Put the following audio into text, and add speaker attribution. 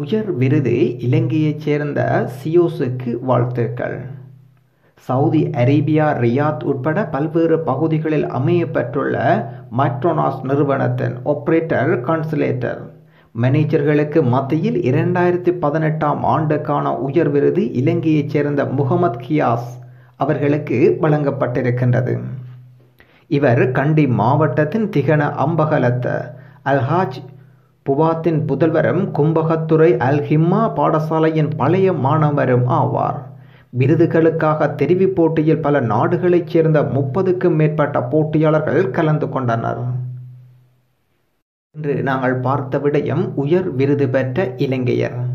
Speaker 1: உயர் விருது இலங்கையைச் சேர்ந்த சியோஸுக்கு வாழ்த்துக்கள். சவுதி அரேபியா ரியாத் உட்பட பல்வேறு பகுதிகளில் அமையப்பெற்றுள்ள மைக்ரோனாஸ் நிறுவனத்தின் ஆப்ரேட்டர் கான்சுலேட்டர் மேனேஜர்களுக்கு மத்தியில் இரண்டாயிரத்தி பதினெட்டாம் ஆண்டுக்கான உயர் விருது இலங்கையைச் சேர்ந்த முகமது கியாஸ் அவர்களுக்கு வழங்கப்பட்டிருக்கின்றது. இவர் கண்டி மாவட்டத்தின் திகன அம்பகலத்த அல்ஹாஜ் புவாத்தின் புதல்வரும் கும்பகத்துறை அல் ஹிம்மா பாடசாலையின் பழைய மாணவரும் ஆவார். விருதுகளுக்காக தெரிவி போட்டியில் பல நாடுகளைச் சேர்ந்த முப்பதுக்கும் மேற்பட்ட போட்டியாளர்கள் கலந்து கொண்டனர். இன்று நாங்கள் பார்த்த விடயம் உயர் விருது பெற்ற இலங்கையர்.